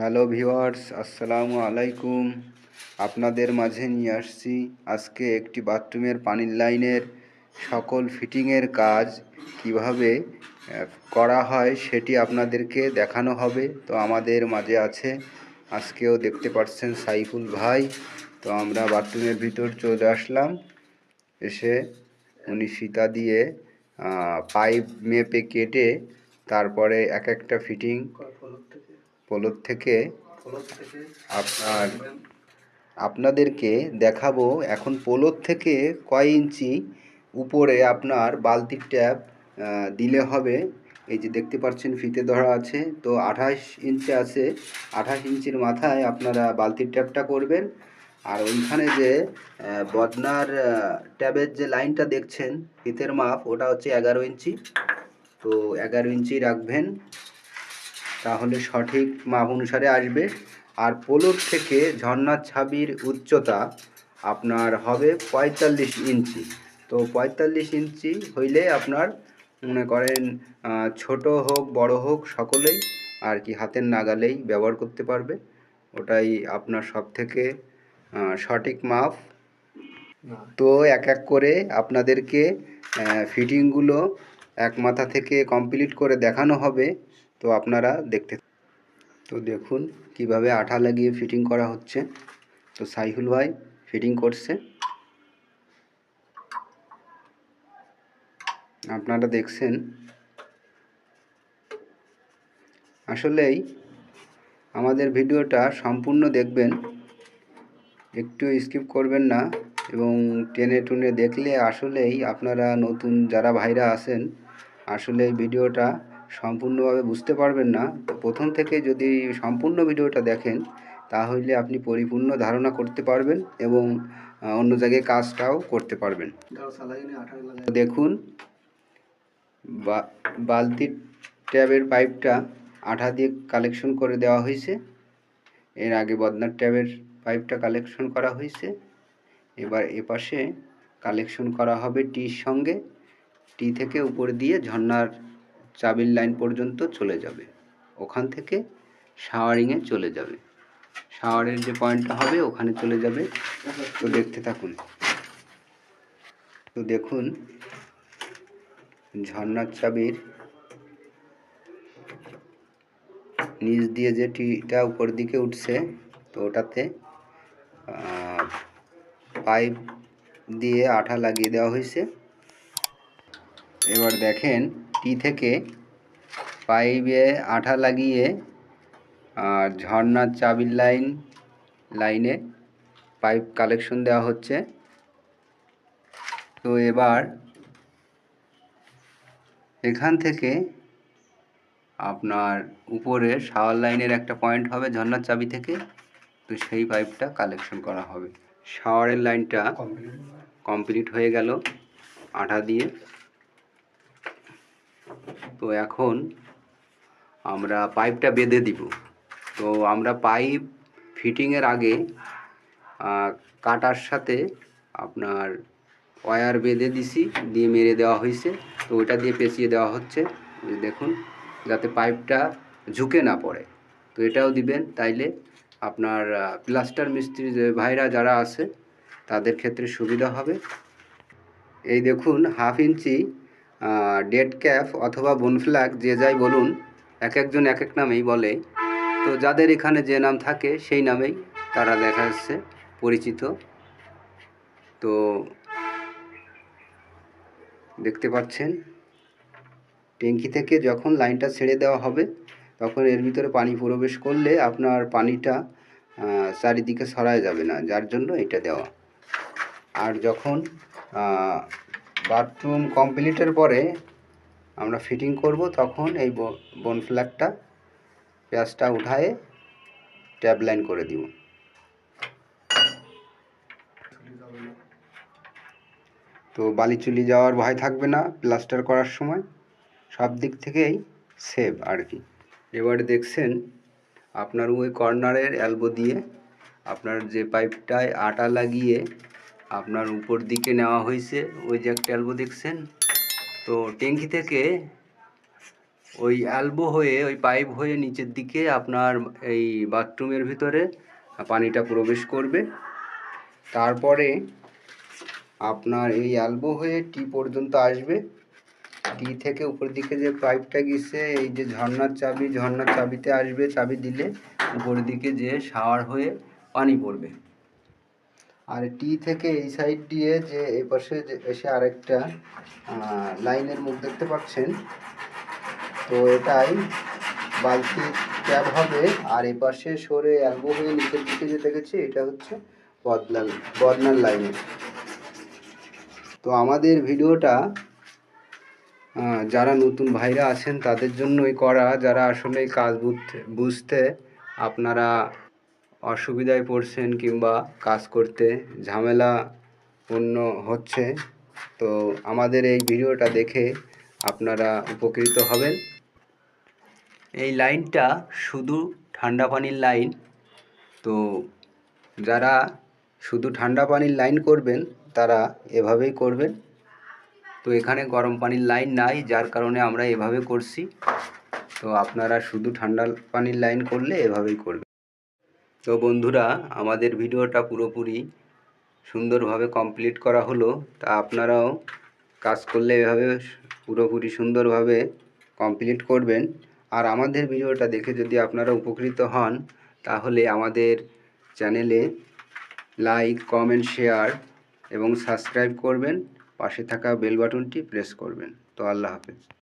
Hello viewers আসসালামু আলাইকুম আপনাদের মাঝে নিয়ে আসছি আজকে একটি বাথরুমের পানির লাইনের সকল ফিটিংয়ের কাজ কীভাবে করা হয় সেটি আপনাদেরকে দেখানো হবে। তো আমাদের মাঝে আছে, আজকেও দেখতে পাচ্ছেন সাইফুল ভাই। তো আমরা বাথরুমের ভিতর চলে আসলাম। এসে উনি ফিতা দিয়ে পাইপ মেপে কেটে তারপরে এক একটা ফিটিং পোলোর থেকে আপনার আপনাদেরকে দেখাবো এখন পোলোর থেকে কয় ইঞ্চি উপরে আপনার বালতির ট্যাপ দিলে হবে। এই যে দেখতে পাচ্ছেন ফিতে ধরা আছে। তো আঠাশ ইঞ্চি আছে। আঠাশ ইঞ্চির মাথায় আপনারা বালতির ট্যাপটা করবেন। আর ওইখানে যে বদনার ট্যাবের যে লাইনটা দেখছেন ফিতের মাপ ওটা হচ্ছে এগারো ইঞ্চি। তো এগারো ইঞ্চি রাখবেন। তাহলে সঠিক মাপ অনুসারে আসবে। আর পোলোর থেকে ঝর্ণার ছাবির উচ্চতা আপনার হবে পঁয়তাল্লিশ ইঞ্চি। তো পঁয়তাল্লিশ ইঞ্চি হইলে আপনার মনে করেন ছোট হোক, বড় হোক, সকলেই আর কি হাতের নাগালেই ব্যবহার করতে পারবে। ওটাই আপনার সব থেকে সঠিক মাপ। তো এক এক করে আপনাদেরকে ফিটিংগুলো এক মাথা থেকে কমপ্লিট করে দেখানো হবে। তো আপনারা দেখতে তো দেখুন কীভাবে আঠা লাগিয়ে ফিটিং করা হচ্ছে। তো সাইফুল ভাই ফিটিং করছে। আপনারা দেখছেন। আসলেই আমাদের ভিডিওটা সম্পূর্ণ দেখবেন। একটু স্কিপ করবেন না এবং টেনে টুনে দেখলে আসলেই আপনারা নতুন যারা ভাইরা আছেন আসলে ভিডিওটা সম্পূর্ণভাবে বুঝতে পারবেন না তো প্রথম থেকে যদি সম্পূর্ণ ভিডিওটা দেখেন তাহলে আপনি পরিপূর্ণ ধারণা করতে পারবেন এবং অন্য জায়গায় কাজটাও করতে পারবেন। দেখুন বালতির ট্যাবের পাইপটা আঠা দিয়ে কালেকশন করে দেওয়া হয়েছে। এর আগে বদনার ট্যাবের পাইপটা কালেকশন করা হয়েছে। এবার এপাশে কালেকশন করা হবে টির সঙ্গে। টি থেকে উপর দিয়ে ঝর্ণার চাবির লাইন পর্যন্ত চলে যাবে। ওখান থেকে শাওয়ারিংয়ে চলে যাবে। শাওয়ারের যে পয়েন্টটা হবে, ওখানে চলে যাবে। তো দেখতে থাকুন। তো দেখুন, ঝর্ণার চাবির নিচ দিয়ে যে টিটা উপর দিকে উঠছে, তো ওটাতে পাইপ দিয়ে আঠা লাগিয়ে দেওয়া হয়েছে। এবার দেখেন টি থেকে পাইপে আঠা লাগিয়ে আর ঝর্ণার চাবির লাইন লাইনে পাইপ কালেকশন দেওয়া হচ্ছে। তো এবার এখান থেকে আপনার উপরে শাওয়ার লাইনের একটা পয়েন্ট হবে ঝর্ণার চাবি থেকে তো সেই পাইপটা কালেকশন করা হবে। শাওয়ারের লাইনটা কমপ্লিট হয়ে গেল আঠা দিয়ে। তো এখন আমরা পাইপটা বেঁধে দিব। তো আমরা পাইপ ফিটিংয়ের আগে কাটার সাথে আপনার ওয়্যার বেঁধে দিছি, দিয়ে মেরে দেওয়া হয়েছে তো ওইটা দিয়ে পেঁচিয়ে দেওয়া হচ্ছে। দেখুন, যাতে পাইপটা ঝুঁকে না পড়ে। তো এটাও দিবেন, তাইলে আপনার প্লাস্টার মিস্ত্রি ভাইরা যারা আছে, তাদের ক্ষেত্রে সুবিধা হবে। এই দেখুন, হাফ ইঞ্চি ডেড ক্যাফ অথবা বনফ্ল্যাগ যে যাই বলুন, এক একজন এক এক নামেই বলে। তো যাদের এখানে যে নাম থাকে, সেই নামেই তারা দেখা যাচ্ছে পরিচিত। তো দেখতে পাচ্ছেন, ট্যাঙ্কি থেকে যখন লাইনটা ছেড়ে দেওয়া হবে, তখন এর ভিতরে পানি প্রবেশ করলে আপনার পানিটা চারিদিকে ছড়ায় যাবে না। যার জন্য এটা দেওয়া। আর যখন বাথরুম কমপ্লিটের পরে আমরা ফিটিং করব তখন এই বোন ফ্ল্যাগটা পেঁয়াজটা উঠায়ে ট্যাব লাইন করে দিব। তো বালি চুলি যাওয়ার ভয় থাকবে না প্লাস্টার করার সময়। সব দিক থেকেই সেভ আর কি। এবারে দেখছেন আপনার ওই কর্নারের অ্যালবো দিয়ে আপনার যে পাইপটায় আটা লাগিয়ে আপনার উপর দিকে নেওয়া হয়েছে। ওই যে একটা অ্যালবো দেখছেন? তো ট্যাঙ্কি থেকে ওই অ্যালবো হয়ে, ওই পাইপ হয়ে নিচের দিকে আপনার এই বাথরুমের ভিতরে পানিটা প্রবেশ করবে। তারপরে আপনার এই অ্যালবো হয়ে টি পর্যন্ত আসবে। টি থেকে উপর দিকে যে পাইপটা গেছে, এই যে ঝর্নার চাবি, ঝর্ণার চাবিতে আসবে, চাবি দিলে উপর দিকে যে শাওয়ার হয়ে পানি পড়বে। আর টি থেকে এই সাইড দিয়ে যে এই পাশে এসে আরেকটা লাইনের মুখ দেখতে পাচ্ছেন, তো এটাই বালতি ট্যাপ হবে। আর এ পাশে সরে অ্যালবো হয়ে নিচের দিকে যেতে গেছে এটা হচ্ছে বদলাল বদনার লাইনের তো আমাদের ভিডিওটা যারা নতুন ভাইরা আছেন, তাদের জন্যই করা। যারা আসলে কাজ বুঝতে বুঝতে আপনারা অসুবিধায় পড়ছেন কিংবা কাজ করতে ঝামেলা পূর্ণ হচ্ছে, তো আমাদের এই ভিডিওটা দেখে আপনারা উপকৃত হবেন। এই লাইনটা শুধু ঠান্ডা পানির লাইন, তো যারা শুধু ঠান্ডা পানির লাইন করবেন, তারা এভাবেই করবেন। তো এখানে গরম পানির লাইন নাই, যার কারণে আমরা এভাবে করছি। তো আপনারা শুধু ঠান্ডা পানির লাইন করলে এভাবেই করবেন। তো বন্ধুরা, আমাদের ভিডিওটা পুরোপুরি সুন্দরভাবে কমপ্লিট করা হলো। তা আপনারাও কাজ করলে এভাবে পুরোপুরি সুন্দরভাবে কমপ্লিট করবেন। আর আমাদের ভিডিওটা দেখে যদি আপনারা উপকৃত হন, তাহলে আমাদের চ্যানেলে লাইক কমেন্ট শেয়ার এবং সাবস্ক্রাইব করবেন। পাশে থাকা বেল বাটনটি প্রেস করবেন। তো আল্লাহ হাফেজ।